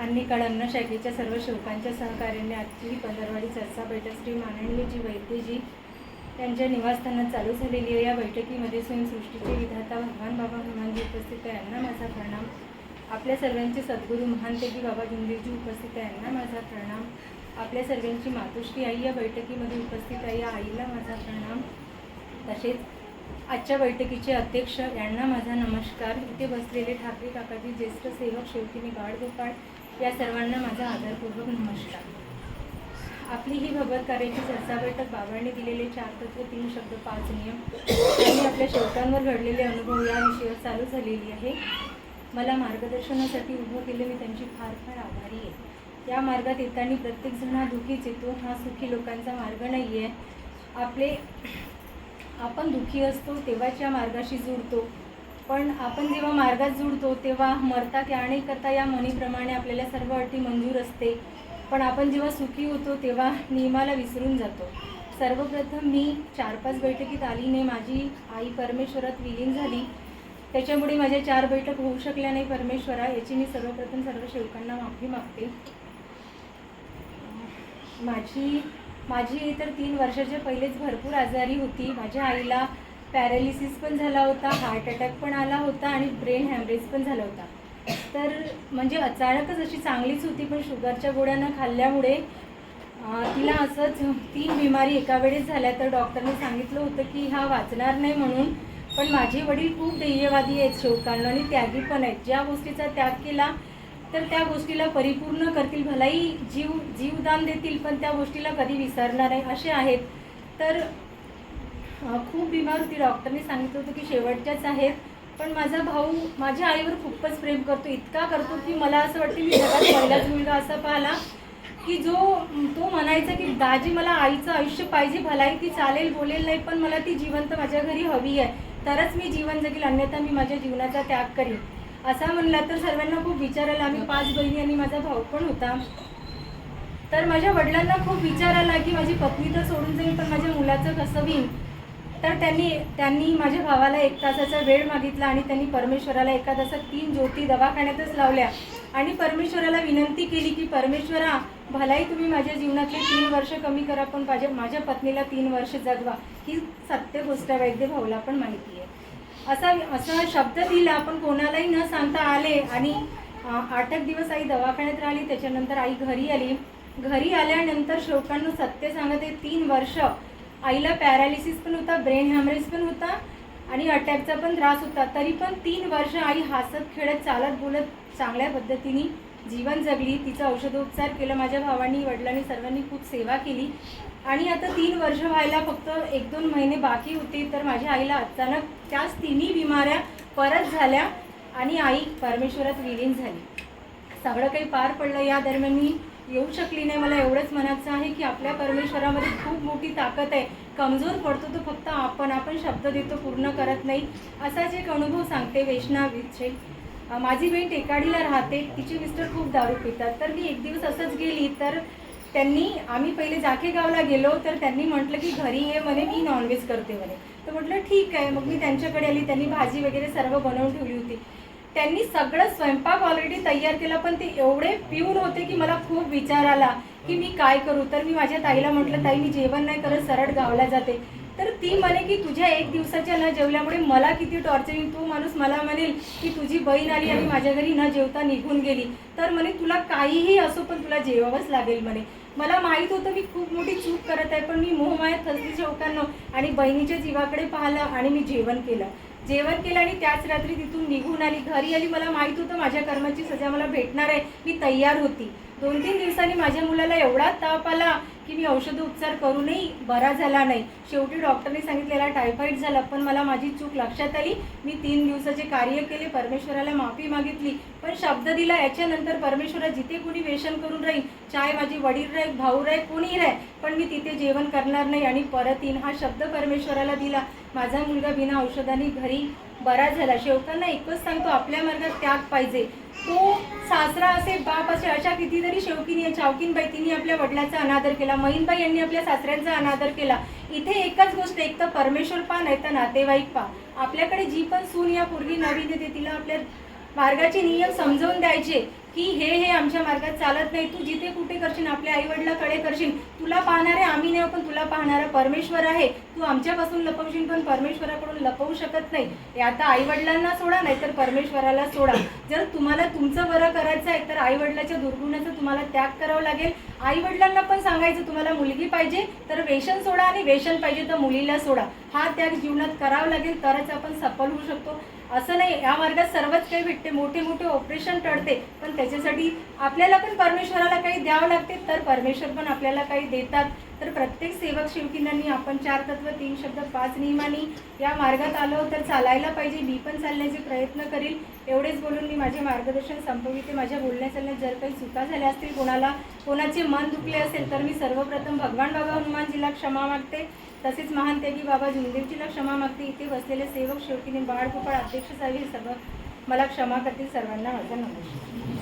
आणि कळमना शाखेच्या सर्व शिवकांच्या सहकार्याने आजची ही पंधरवाडी चर्चा बैठक श्री माननीयजी वैद्यजी त्यांच्या निवासस्थानात चालू झालेली आहे. या बैठकीमध्ये स्वयंसृष्टीचे विधाता भगवान बाबा हनुमानजी उपस्थित आहे. यांना माझा प्रणाम. आपल्या सर्वांचे सद्गुरू महानतेगी बाबा जुंदीरजी उपस्थित आहे. यांना माझा प्रणाम. आपल्या सर्वांची मातोश्री आई या बैठकीमध्ये उपस्थित आहे. या आईला माझा प्रणाम. तसेच आजच्या बैठकीचे अध्यक्ष यांना माझा नमस्कार. इथे बसलेले ठाकरे काकाजी ज्येष्ठ सेवक शेवटीने गाड गोपाळ या सर्वांना माझा आदरपूर्वक नमस्कार. आपली ही भगवत कार्याची चर्चा बैठक बाबांनी दिलेले चार तत्व तीन शब्द पाच नियम आणि आपल्या शेवटांवर घडलेले अनुभव या विषयावर चालू झालेली आहे. मला मार्गदर्शनासाठी उभं केलं मी त्यांची फार फार आभारी आहे. या मार्गात येताना प्रत्येकजण हा दुःखीच येतो हा सुखी लोकांचा मार्ग नाही आहे आपले आपण दुःखी असतो तेव्हाच या मार्गाशी जुळतो पण आपण जेव्हा मार्गात जुडतो तेव्हा मरता क्या आणि करता या म्हणीप्रमाणे आपल्याला सर्व अटी मंजूर असते. पण आपण जेव्हा सुखी होतो तेव्हा नियमाला विसरून जातो. सर्वप्रथम मी चार पाच बैठकीत आलीने माझी आई परमेश्वरात विलीन झाली. त्याच्यामुळे माझ्या चार बैठक होऊ शकल्या नाही. परमेश्वरा याची मी सर्वप्रथम सर्व सेवकांना माफी मागते. माझी माझी तर तीन वर्षाच्या पहिलेच भरपूर आजारी होती. माझ्या आईला पॅरालिसिस पण झाला होता हार्ट अटॅक पण आला होता आणि ब्रेन हॅमरेज पण झाला होता. तर म्हणजे अचानकच अशी चांगलीच होती पण शुगरच्या गोळ्या न खाल्ल्यामुळे तिला असंच तीन बिमारी एका वेळेस झाल्या. तर डॉक्टरने सांगितलं होतं की हा वाचणार नाही म्हणून पण माझे वडील खूप ध्येयवादी आहेत शोकांना आणि त्यागी पण आहेत. ज्या गोष्टीचा त्याग केला तर त्या गोष्टीला परिपूर्ण करतील. भलाही जीव जीवदान देतील पण त्या गोष्टीला कधी विसरणार नाही असे आहेत. तर खूप बिमार होती. डॉक्टरने सांगितलं होतं की शेवटच्याच आहेत. पण माझा भाऊ माझ्या आईवर खूपच प्रेम करतो. इतका करतो की मला असं वाटतं मी जगात पहिलाच मुलगा असा पाहिला की जो तो म्हणायचा की दाजी मला आईचं आयुष्य पाहिजे भलाई ती चालेल बोलेल नाही पण मला ती जिवंत माझ्या घरी हवी आहे. तरच मी जीवन जगेल अन्यथा मी माझ्या जीवनाचा त्याग करीन. असा म्हणला तर सर्वांना खूप विचार आला आम्ही पाच बहिणी आणि माझा भाऊ पण होता. तर माझ्या वडिलांना खूप विचार आला की माझी पत्नी तर सोडून जाईल पण माझ्या मुलाचं कसं होईल? तर त्यांनी त्यांनी माझ्या भावाला एक तासाचा वेळ मागितला आणि त्यांनी परमेश्वराला एका तासात तीन ज्योती दवाखान्यातच लावल्या. आणि परमेश्वराला विनंती केली की परमेश्वरा भलाही तुम्ही माझ्या जीवनातले तीन वर्ष कमी करा पण माझ्या माझ्या पत्नीला तीन वर्ष जगवा. ही सत्य गोष्ट वैद्य भाऊला पण माहिती आहे. असा असा शब्द दिला पण कोणालाही न सांगता आले आणि आठ एक दिवस आई दवाखान्यात राहिली त्याच्यानंतर आई घरी आली. घरी आल्यानंतर शोकांना सत्य सांगते तीन वर्ष आईला पॅरालिसिस पण होता ब्रेन हॅमरेज पण होता आणि अटॅकचा पण त्रास होता. तरी पण तीन वर्ष आई हसत खेळत चालत बोलत चांगल्या पद्धतीने जीवन जगली. तिचा औषधोपचार केला माझ्या भावांनी वडिलांनी सर्वांनी खूप सेवा केली. आणि आता तीन वर्ष व्हायला फक्त एक दोन महिने बाकी होते तर माझ्या आईला अचानक त्याच तिन्ही बिमाऱ्या परत झाल्या आणि आई परमेश्वरात विलीन झाली. सगळं काही पार पडलं या दरम्यान मी येऊ शकली नाही. मला एवढंच म्हणायचं आहे की आपल्या परमेश्वरामध्ये खूप मोठी ताकद आहे. कमजोर पडतो तो फक्त आपण. आपण शब्द देतो पूर्ण करत नाही. असाच एक अनुभव सांगते वैष्णवीचे. माझी बहीण टेकाडीला राहते. तिचे मिस्टर खूप दारू पितात. तर मी एक दिवस असंच गेली तर त्यांनी आम्ही पहिले जाके गावला गेलो तर त्यांनी म्हटलं की घरी ये म्हणे मी नॉनव्हेज करते म्हणे. तर म्हटलं ठीक आहे. मग मी त्यांच्याकडे आली. त्यांनी भाजी वगैरे सर्व बनवून ठेवली होती. त्यांनी सगळं स्वयंपाक ऑलरेडी तयार केला पण ते एवढे पिऊन होते की मला खूप विचार आला की मी काय करू? तर मी माझ्या ताईला म्हटलं ताई मी जेवण नाही करत सरळ गावला जाते. तर ती म्हणे की तुझ्या एक दिवसाच्या न जेवल्यामुळे मला किती टॉर्चरिंग तू माणूस मला म्हणेल की तुझी बहीण आली आणि माझ्या घरी न जेवता निघून गेली. तर म्हणे तुला काहीही असो पण तुला जेवावंच लागेल म्हणे. मला माहीत होतं मी खूप मोठी चूक करत आहे पण मी मोहमायात थसली चौकांना आणि बहिणीच्या जीवाकडे पाहिलं आणि मी जेवण केलं. जेवण केलं आणि त्याच रात्री तिथून निघून आली. घरी आली मला माहीत होतं माझ्या कर्माची सजा मला भेटणार आहे. मी तयार होती. दोन तीन दिवसांनी माझ्या मुलाला एवढा ताप आला की मी औषधोपचार करूनही बरा झाला नाही. शेवटी डॉक्टरने सांगितलेला टायफॉईड झाला पण मला माझी चूक लक्षात आली. मी तीन दिवसाचे कार्य केले परमेश्वराला माफी मागितली. पण शब्द दिला याच्यानंतर परमेश्वरा जिथे कोणी व्यसन करून राहील चाहे माझी वडील राहील भाऊ राहील कोणी राहील पण मी तिथे जेवण करणार नाही. आणि परत येईन हा शब्द परमेश्वराला दिला. माझा मुलगा बिना औषधाने घरी बरा झाला. शेवटांना एकच सांगतो आपल्या मार्गात त्याग पाहिजे. तो सासरा असे बाप असे अशा कितीतरी शेवकीनी चावकीन बैतींनी आपल्या वडिलाचा अनादर केला महिनबाई यांनी आपल्या सासऱ्यांचा अनादर केला. इथे एकच गोष्ट एक तर परमेश्वर पा नाही तर नातेवाईक पा आपल्याकडे जी पण सून या पूर्वी नवीन येते तिला आपल्या मार्गाचे नियम समजावून द्यायचे की हे हे आमच्या मार्गात चालत नाही तू जिथे कुठे करशील आपल्या आईवडिलाकडे करशील तुला पाहणारे आम्ही नाही पण तुला पाहणारा परमेश्वर आहे. तू आमच्यापासून लपवशील पण परमेश्वराकडून लपवू शकत नाही. हे आता आईवडिलांना सोडा नाही तर परमेश्वराला सोडा. जर तुम्हाला तुमचं बरं करायचं आहे तर आईवडिलाच्या दुर्गुणाचा तुम्हाला त्याग करावा लागेल. आईवडिलांना पण सांगायचं तुम्हाला मुलगी पाहिजे तर वेशन सोडा आणि व्यसन पाहिजे तर मुलीला सोडा. हा त्याग जीवनात करावा लागेल तरच आपण सफल होऊ शकतो. असं नाही या मार्गात सर्वच काही भेटते मोठे मोठे ऑपरेशन टळते पण त्याच्यासाठी आपल्याला पण परमेश्वराला काही द्यावं लागते तर परमेश्वर पण आपल्याला काही देतात. तर प्रत्येक सेवक शिवकिनांनी आपण चार तत्व तीन शब्द पाच नियमांनी या मार्गात आलो तर चालायला पाहिजे मी पण चालण्याचे प्रयत्न करील. एवढेच बोलून मी माझे मार्गदर्शन संपविते. माझ्या बोलण्या चालण्यात जर काही चुका झाल्या असतील कोणाला कोणाचे मन दुखले असेल तर मी सर्वप्रथम भगवान बाबा हनुमानजीला क्षमा मागते. तसेच महान त्यागी बाबा जुनदेवजीला क्षमा मागते. इथे बसलेले सेवक शेवटीने बाळ गोपाळ अध्यक्ष साहेब हे सर्व मला क्षमा करतील सर्वांना माझा नमस्कार.